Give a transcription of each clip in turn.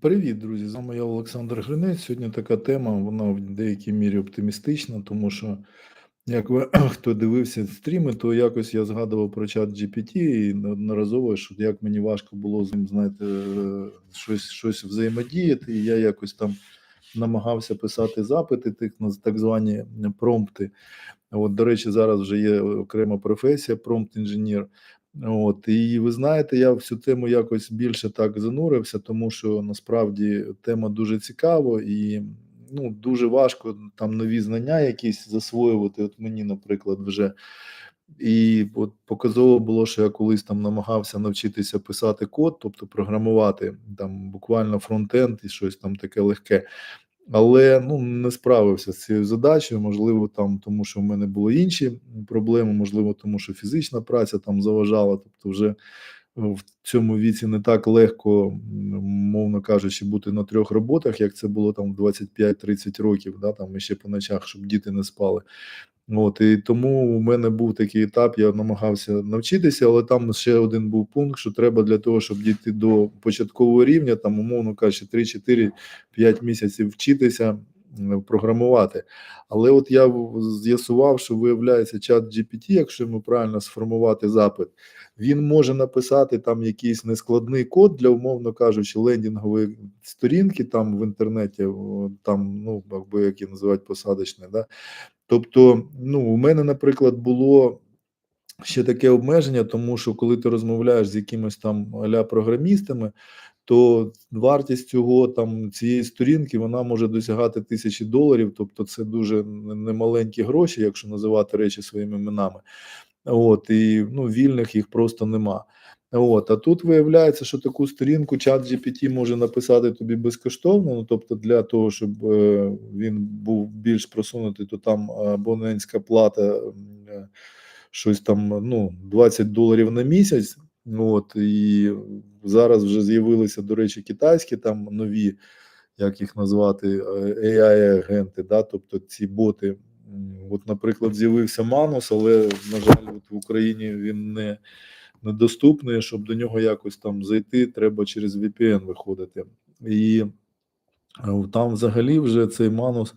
Привіт, друзі! З вами я Олександр Гринець. Сьогодні така тема, вона в деякій мірі оптимістична, тому що, як ви хто дивився стріми, то якось я згадував про чат GPT і неодноразово, що як мені важко було з ним, знаєте, щось щось взаємодіяти. І я якось там намагався писати запити, тих так звані промпти. От, до речі, зараз вже є окрема професія, промпт-інженер. От і ви знаєте, я в цю тему якось більше так занурився, тому що насправді тема дуже цікава і ну дуже важко там нові знання якісь засвоювати. От мені, наприклад, вже і от показово було, що я колись там намагався навчитися писати код, тобто програмувати там буквально фронтенд і щось там таке легке але ну не справився з цією задачею. Можливо, там тому, що в мене були інші проблеми, можливо, тому що фізична праця там заважала. Тобто, вже в цьому віці не так легко, мовно кажучи, бути на трьох роботах, як це було там в 25-30 років, да там ще по ночах, щоб діти не спали. От і тому у мене був такий етап, я намагався навчитися, але там ще один був пункт, що треба для того, щоб дійти до початкового рівня, там, умовно кажучи, 3-4-5 місяців вчитися програмувати. Але от я з'ясував, що виявляється чат GPT, якщо йому правильно сформувати запит, він може написати там якийсь нескладний код для, умовно кажучи, лендінгової сторінки там в інтернеті, там, ну, якби які називають посадочне, да. Тобто, ну, у мене, наприклад, було ще таке обмеження, тому що коли ти розмовляєш з якимись там аля програмістами, то вартість цього там цієї сторінки вона може досягати тисячі доларів, тобто це дуже немаленькі гроші, якщо називати речі своїми іменами. От і ну вільних їх просто нема. От, а тут виявляється, що таку сторінку чат GPT може написати тобі безкоштовно. Ну тобто, для того, щоб е, він був більш просунутий, то там абонентська плата е, щось там ну 20 доларів на місяць. От і зараз вже з'явилися, до речі, китайські там нові, як їх назвати, AI-агенти, да, тобто ці боти. От, наприклад, з'явився Манус, але на жаль, от в Україні він не недоступний, щоб до нього якось там зайти, треба через VPN виходити. І е, там взагалі вже цей Манус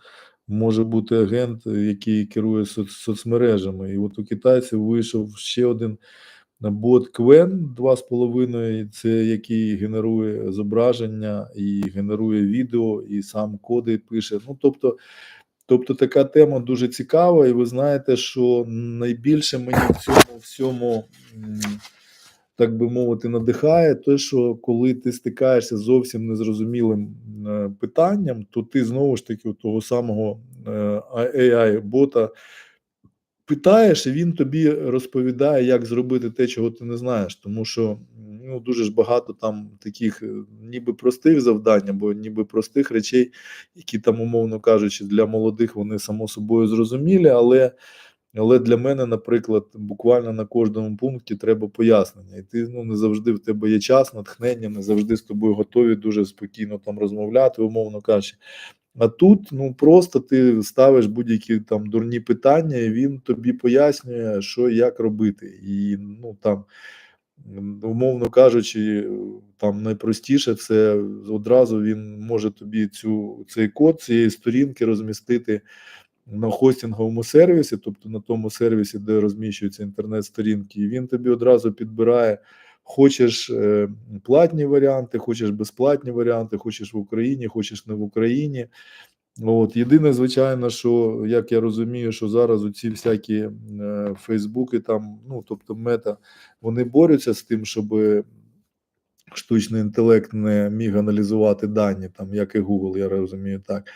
може бути агент, який керує соц соцмережами. І от у китайців вийшов ще один бот Квен 2,5, це який генерує зображення і генерує відео, і сам коди пише. Ну, тобто, Тобто така тема дуже цікава, і ви знаєте, що найбільше мені в цьому всьому, так би мовити, надихає те, що коли ти стикаєшся з зовсім незрозумілим е, питанням, то ти знову ж таки у того самого е, AI-бота питаєш, і він тобі розповідає, як зробити те, чого ти не знаєш, тому що ну дуже ж багато там таких, е, ніби простих завдань, або ніби простих речей, які там, умовно кажучи, для молодих вони само собою зрозумілі, але. Але для мене, наприклад, буквально на кожному пункті треба пояснення, і ти ну не завжди в тебе є час, натхнення, не завжди з тобою готові дуже спокійно там розмовляти, умовно кажучи. А тут ну просто ти ставиш будь-які там дурні питання, і він тобі пояснює, що як робити, і ну там. Умовно кажучи, там найпростіше це одразу він може тобі цю цей код цієї сторінки розмістити на хостинговому сервісі, тобто на тому сервісі, де розміщуються інтернет-сторінки, і він тобі одразу підбирає. Хочеш е, платні варіанти, хочеш безплатні варіанти, хочеш в Україні, хочеш не в Україні. От єдине, звичайно, що як я розумію, що зараз у ці всякі е, Фейсбуки, там, ну тобто мета, вони борються з тим, щоб штучний інтелект не міг аналізувати дані, там як і Google, я розумію так.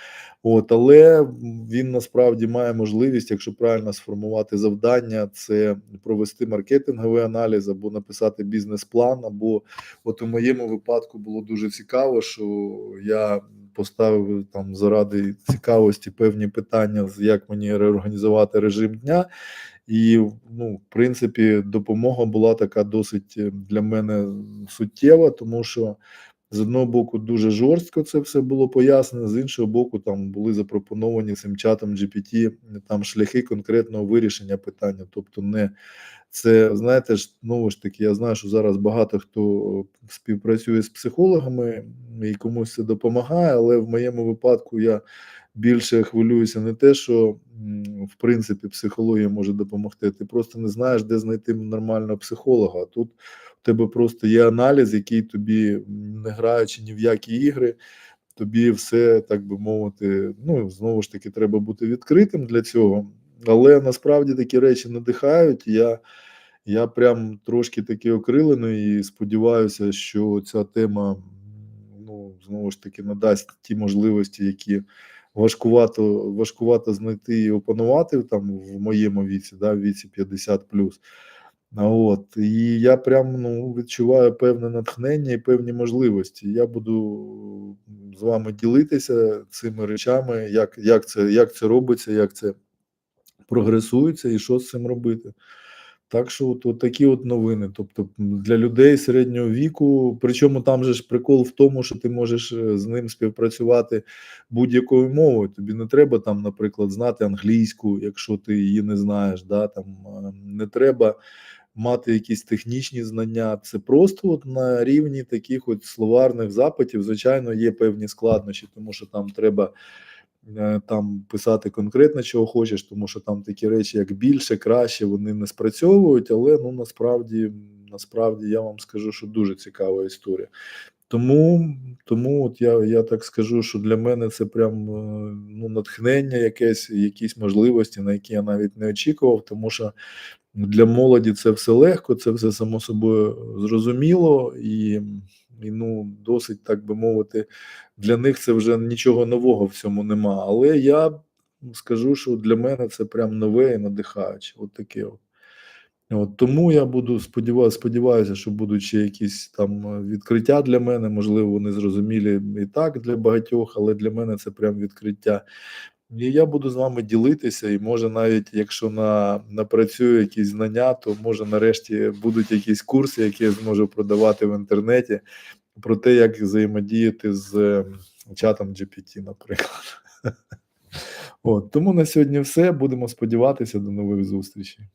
От, але він насправді має можливість, якщо правильно сформувати завдання, це провести маркетинговий аналіз або написати бізнес-план. Або от у моєму випадку було дуже цікаво, що я поставив там заради цікавості певні питання, як мені реорганізувати режим дня. І, ну, в принципі, допомога була така досить е, для мене суттєва, тому що з одного боку дуже жорстко це все було пояснено, з іншого боку, там були запропоновані цим чатом GPT там шляхи конкретного вирішення питання. Тобто, не це знаєте ж, знову ж таки, я знаю, що зараз багато хто співпрацює з психологами і комусь це допомагає, але в моєму випадку я більше хвилююся не те, що в принципі психологія може допомогти. Ти просто не знаєш, де знайти нормального психолога. А Тут у тебе просто є аналіз, який тобі, не граючи ні в які ігри, тобі все, так би мовити, ну знову ж таки, треба бути відкритим для цього. Але насправді такі речі надихають. Я, я прям трошки таки окрилений і сподіваюся, що ця тема ну, знову ж таки надасть ті можливості, які важкувато, важкувато знайти і опанувати там в моєму віці, да, в віці 50 А От і я прям ну відчуваю певне натхнення і певні можливості. Я буду з вами ділитися цими речами, як, як, це, як це робиться, як це прогресується і що з цим робити. Так що от, от такі от новини. Тобто для людей середнього віку, причому там же ж прикол в тому, що ти можеш е, з ним співпрацювати будь-якою мовою. Тобі не треба там, наприклад, знати англійську, якщо ти її не знаєш. Да? Там не треба мати якісь технічні знання. Це просто от на рівні таких от словарних запитів, звичайно, є певні складнощі, тому що там треба там писати конкретно, чого хочеш, тому що там такі речі, як більше, краще, вони не спрацьовують, але ну насправді, насправді я вам скажу, що дуже цікава історія. Тому, тому от я, я так скажу, що для мене це прям е, ну, натхнення, якесь, якісь можливості, на які я навіть не очікував, тому що для молоді це все легко, це все само собою зрозуміло і, і ну, досить, так би мовити, для них це вже нічого нового в цьому нема. Але я скажу, що для мене це прям нове і надихаюче. От таке от. От тому я буду сподіваю, сподіваюся, що будуть ще якісь там е, відкриття для мене. Можливо, вони зрозумілі і так для багатьох, але для мене це прям відкриття. І я буду з вами ділитися, і може навіть якщо на напрацюю якісь знання, то може нарешті будуть якісь курси, які я зможу продавати в інтернеті про те, як взаємодіяти з е, чатом GPT, наприклад. От тому на сьогодні все. Будемо сподіватися до нових зустрічей.